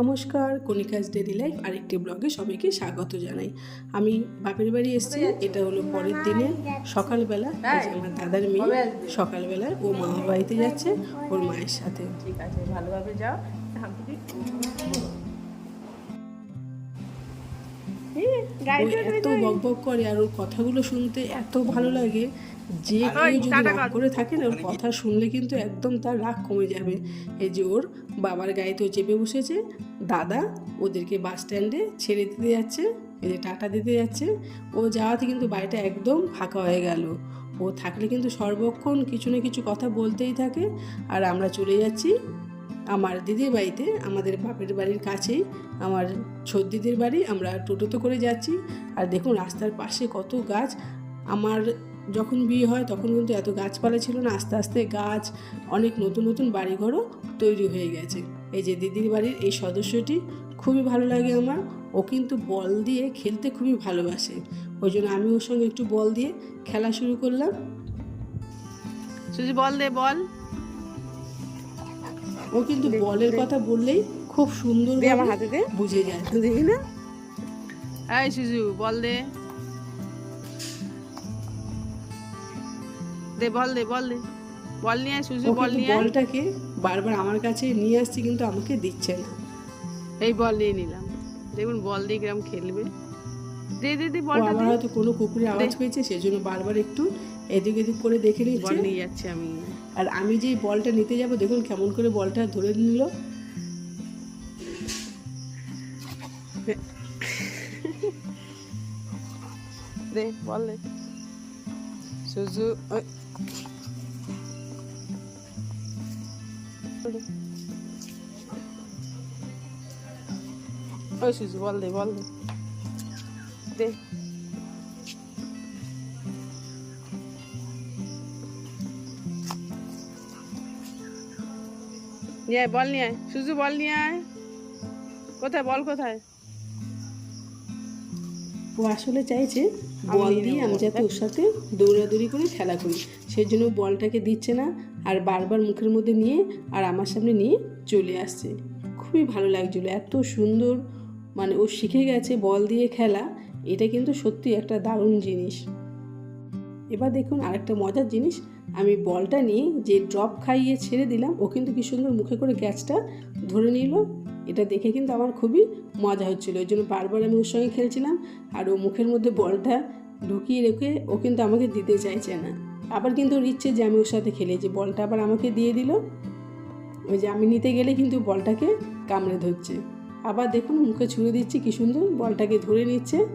নমস্কার কণিকাজ daily life আরেকটি ব্লগে সবাইকে স্বাগত জানাই। আমি বাপের বাড়ি এসেছি এটা হলো পরের দিনে সকালবেলা। আমার দাদার মেয়ে সকালবেলা ও মামার বাড়িতে যাচ্ছে ওর মায়ের সাথে। ঠিক আছে ভালোভাবে যাও। এত বক বক করে আর ওর কথাগুলো শুনতে এত ভালো লাগে। যে কেউ যদি রাগ করে থাকে না ওর কথা শুনলে কিন্তু একদম তার রাগ কমে যাবে। এই যে ওর বাবার গাড়িতেও চেপে বসেছে দাদা ওদেরকে বাস স্ট্যান্ডে ছেড়ে দিতে যাচ্ছে এই যে টাটা দিতে যাচ্ছে। ও যাওয়াতে কিন্তু বাড়িটা একদম ফাঁকা হয়ে গেল। ও থাকলে কিন্তু সর্বক্ষণ কিছু না কিছু কথা বলতেই থাকে। আর আমরা চলে যাচ্ছি আমার দিদির বাড়িতে আমাদের বাপের বাড়ির কাছেই আমার ছোট দিদির বাড়ি। আমরা টোটোতে করে যাচ্ছি। আর দেখুন রাস্তার পাশে কত গাছ। আমার যখন বিয়ে হয় তখন কিন্তু এত গাছপালা ছিল না আস্তে আস্তে গাছ অনেক নতুন নতুন বাড়িঘরও তৈরি হয়ে গেছে। এই যে দিদির বাড়ির এই সদস্যটি খুবই ভালো লাগে আমার ও কিন্তু বল দিয়ে খেলতে খুবই ভালোবাসে। ওই জন্য আমি ওর সঙ্গে একটু বল দিয়ে খেলা শুরু করলাম। সুজি বল দে বল। ও কিন্তু বলের কথা বললেই খুব সুন্দর আমার হাতে বুঝে যায়। দেখি না। এই সুজু বল দে। দে বল দে বল দে। বল নিয়ে আয় সুজু বল নিয়ে বলটাকে বারবার আমার কাছে নিয়ে আসছে কিন্তু আমাকে দিচ্ছে না। এই বল নিয়ে নিলাম। দেখুন বল দিয়ে কিরম খেলবে। দে দে দে বলটা আমার হয়তো কোনো কুকুরের আওয়াজ পেয়েছে সেজন্য বারবার একটু এদিক এদিক করে দেখে বল নিয়ে যাচ্ছি আমি। আর আমি যে বলটা নিতে যাব দেখুন কেমন করে বলটা ধরে নিল। দে বল দে। সুজু ওই। ওই সুজু বল দে বল দে নিয়ে আয়, বল নিয়ে আয়। সুজু, বল নিয়ে আয়। কোথায়, বল কোথায়? ও আসলে চাইছে বল দিয়ে আমি যাতে ওর সাথে দৌড়াদৌড়ি করে খেলা করি। সেই জন্য বলটাকে দিচ্ছে না আর বারবার মুখের মধ্যে নিয়ে আর আমার সামনে নিয়ে চলে আসছে। খুবই ভালো লাগছিল এত সুন্দর মানে ও শিখে গেছে বল দিয়ে খেলা এটা কিন্তু সত্যি একটা দারুণ জিনিস। এবার দেখুন আরেকটা মজার জিনিস আমি বলটা নিয়ে যে ড্রপ খাইয়ে ছেড়ে দিলাম, ও কিন্তু কি সুন্দর মুখে করে গ্যাসটা ধরে নিল। এটা দেখে কিন্তু আমার খুবই মজা হচ্ছিল। ওই জন্য বারবার আমি ওর সঙ্গে খেলছিলাম আর ও মুখের মধ্যে বলটা ঢুকিয়ে রেখে ও কিন্তু আমাকে দিতে চাইছে না। আবার কিন্তু ওর ইচ্ছে যে আমি ওর সাথে খেলে যে বলটা আবার আমাকে দিয়ে দিল। ওই যে আমি নিতে গেলে কিন্তু বলটাকে কামড়ে ধরছে। আবার দেখুন মুখে ছুঁড়ে দিচ্ছি, কি সুন্দর বলটাকে ধরে নিচ্ছে।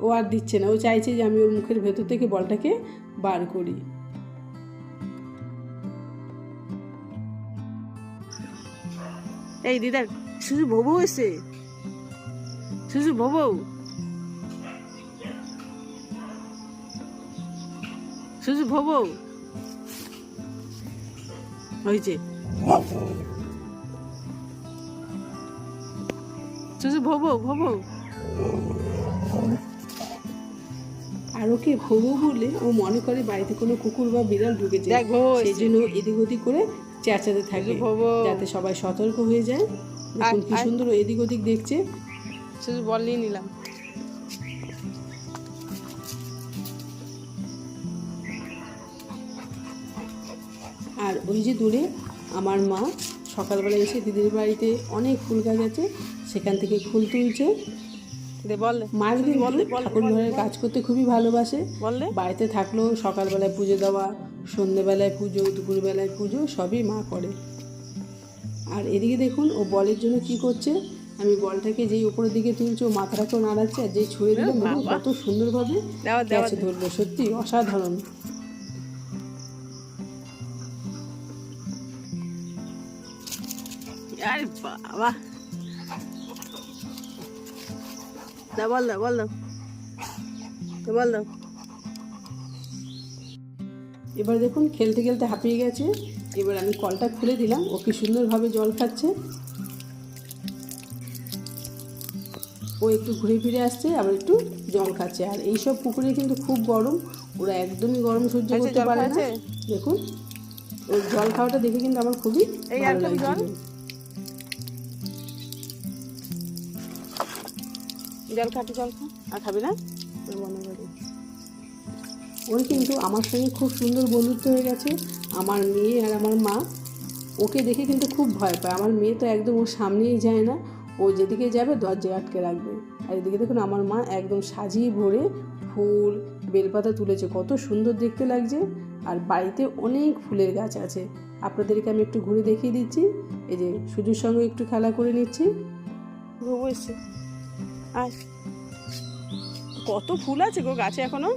ও আর দিচ্ছে না। ও চাইছে যে আমি ওর মুখের ভেতর থেকে বলটাকে বার করি। এই দিদার শুধু ভবু এসে শুধু ভবু শুধু ভবু যে। শুধু ভবু ভবু আর ওকে ভবু বলে ও মনে করে বাড়িতে কোনো কুকুর বা বিড়াল ঢুকেছে। সেই জন্য এদিক ওদিক করে চেঁচাতে থাকে যাতে সবাই সতর্ক হয়ে যায়। দেখুন কি সুন্দর এদিক ওদিক দেখছে। শুধু বল নিয়ে নিলাম। আর ওই যে দূরে আমার মা সকালবেলা এসে দিদির বাড়িতে অনেক ফুল গাছ আছে সেখান থেকে ফুল তুলছে। দে বল দে। মার দিন বলে ঠাকুর ঘরের কাজ করতে খুবই ভালোবাসে। বাড়িতে থাকলেও সকালবেলায় পুজো দেওয়া সন্ধেবেলায় পুজো দুপুরবেলায় পুজো সবই মা করে। আর এদিকে দেখুন ও বলের জন্য কি করছে? আমি বলটাকে যেই উপরের দিকে তুলছে ও মাথাটাকেও নাড়াচ্ছে আর যেই ছুঁড়ে দিলাম কত সুন্দরভাবে ক্যাচে ধরলো সত্যি অসাধারণ। আরে বাবা। দা বল দাও বল দে বল দাও। এবার দেখুন খেলতে খেলতে হাঁপিয়ে গেছে। এবার আমি কলটা খুলে দিলাম ও কি সুন্দরভাবে জল খাচ্ছে। ও একটু ঘুরে ফিরে আসছে আবার একটু জল খাচ্ছে। আর এইসব পুকুরে কিন্তু খুব গরম ওরা একদমই গরম সহ্য করতে পারে না। দেখুন ওর জল খাওয়াটা দেখে কিন্তু আমার খুবই ভালো জল? লাগছিল জল? খাটি জল খা। আর খাবি না? মনে করি ওর কিন্তু আমার সঙ্গে খুব সুন্দর বন্ধুত্ব হয়ে গেছে, আমার মেয়ে আর আমার মা। ওকে দেখে কিন্তু খুব ভয় পায়। আমার মেয়ে তো একদম ওর সামনেই যায় না, ও যেদিকে যাবে দরজায় আটকে রাখবে। আর এদিকে দেখুন আমার মা একদম সাজিয়ে ভরে ফুল, বেলপাতা তুলেছে। কত সুন্দর দেখতে লাগছে। আর বাড়িতে অনেক ফুলের গাছ আছে। আপনাদেরকে আমি একটু ঘুরে দেখিয়ে দিচ্ছি। এই যে সুজুর সঙ্গে একটু খেলা করে নিচ্ছি। আর কত ফুল আছে গো গাছে এখনও?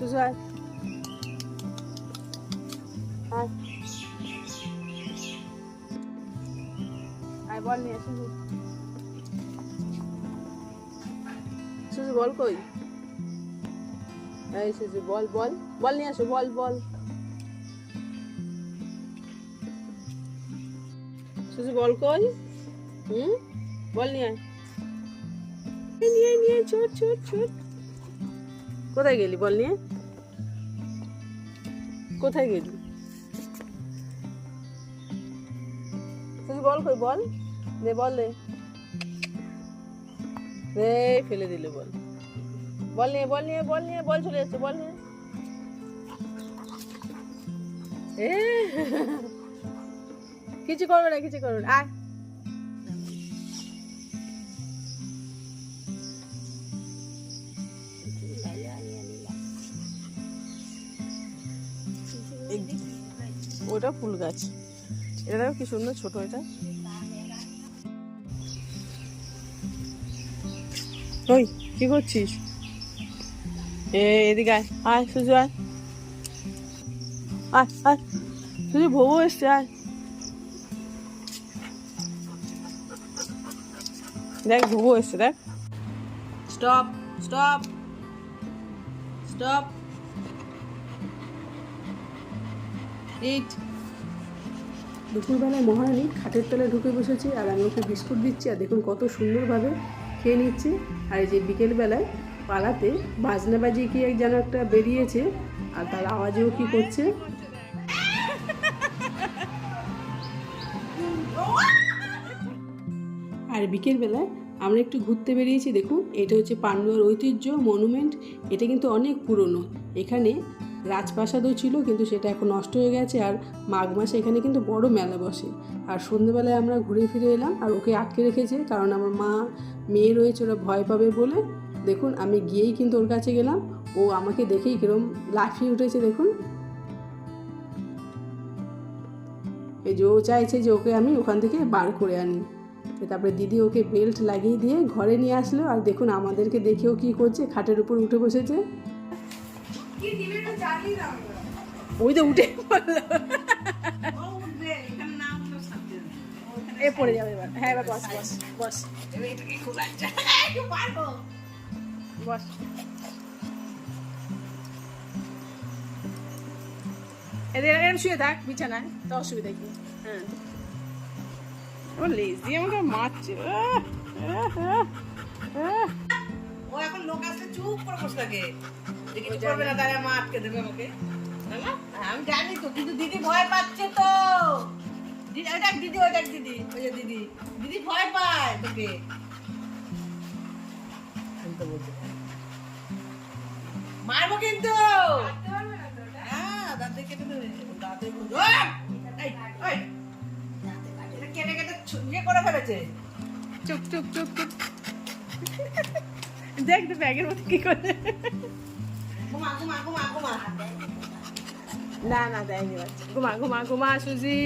আয় আয় আয় বল নিয়ে সুজু সুজু বল কই এই সুজু বল বল বল নিয়ে আসো বল বল সুজু বল কই হুম বল নিয়ে আয় নিয়ে নিয়ে ছোট ছোট ছোট কোথায় গেলি বল নিয়ে? কোথায় গেলি? তুই বল কই, বল। দে বল দে। ফেলে দিলে বল। বল নিয়ে বল নিয়ে বল নিয়ে, বল চলে যাচ্ছে, বল নিয়ে। এ কিছু করবে না, কিছু করবে না। আয়। ওটা ফুল গাছ। এটা দেখো কি সুন্দর ছোট এটা। ওই, কি করছিস? এ, এদিকে আয় আয়, সুজু আয়। আয় আয়, সুজু ভবু এসছে, আয়। দেখ, ভবু এসছে, দেখ। স্টপ স্টপ স্টপ ইট দুপুরবেলায় মহারানী খাটের তলায় ঢুকে বসেছে আর আমি ওকে বিস্কুট দিচ্ছি আর দেখুন কত সুন্দরভাবে খেয়ে নিচ্ছে। আর এই যে বিকেলবেলায় পালাতে বাজনা বাজিয়ে কি এক যেন একটা বেরিয়েছে আর তার আওয়াজেও কি করছে? আর বিকেলবেলায় আমরা একটু ঘুরতে বেরিয়েছি, দেখুন। এটা হচ্ছে পান্ডুয়ার ঐতিহ্য, মনুমেন্ট। এটা কিন্তু অনেক পুরনো। এখানে রাজপ্রাসাদও ছিল, কিন্তু সেটা এখন নষ্ট হয়ে গেছে আর মাঘ মাসে এখানে কিন্তু বড় মেলা বসে। আর সন্ধ্যেবেলায় আমরা ঘুরে ফিরে এলাম আর ওকে আটকে রেখেছে, কারণ আমার মা মেয়ে রয়েছে, ওরা ভয় পাবে বলে। দেখুন, আমি গিয়েই কিন্তু ওর কাছে গেলাম। ও আমাকে দেখেই কিরম লাফিয়ে উঠেছে, দেখুন। এই যে ও চাইছে যে ওকে আমি ওখান থেকে বার করে আনি। তারপরে দিদি ওকে বেল্ট লাগিয়ে দিয়ে ঘরে নিয়ে আসলো। আর দেখুন, আমাদেরকে দেখেও কি করছে, খাটের উপর উঠে বসেছে। ওই তো উঠে পড়ল। এ পড়ে যাবে এবার। হ্যাঁ এবার বস বস বস। বস। এদের এরম শুয়ে থাক বিছানায় তো অসুবিধা কি? হ্যাঁ। ও লেজি আমাকে মারছে। ও এখন লোক আসলে চুপ করে বসে থাকে। যে কিছু করবে না তাহলে মা আটকে দেবে আমাকে আমি জানি তো কিন্তু দিদি ভয় পাচ্ছে তো। দিদি ওই দেখ দিদি ওই দিদি ওই যে দিদি। দিদি ভয় পায় তোকে। মারবো কিন্তু। হ্যাঁ দাঁতে কেটে দেবে। দাঁতে বলবে, "ওই! এই, ওই! এটা কেটে কেটে ইয়ে করে ফেলেছে। চুপ চুপ চুপ চুপ। দেখ তো ব্যাগের মধ্যে কি করে। না না দেয়নি বাচ্চা। ঘুমা ঘুমা সুজি।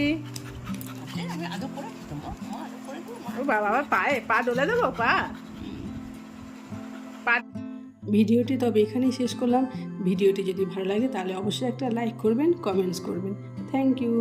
বাবা পায়ে পা ডলে দেবো পা? পা ভিডিওটি তবে এখানেই শেষ করলাম। ভিডিওটি যদি ভালো লাগে তাহলে অবশ্যই একটা লাইক করবেন কমেন্টস করবেন। Thank you.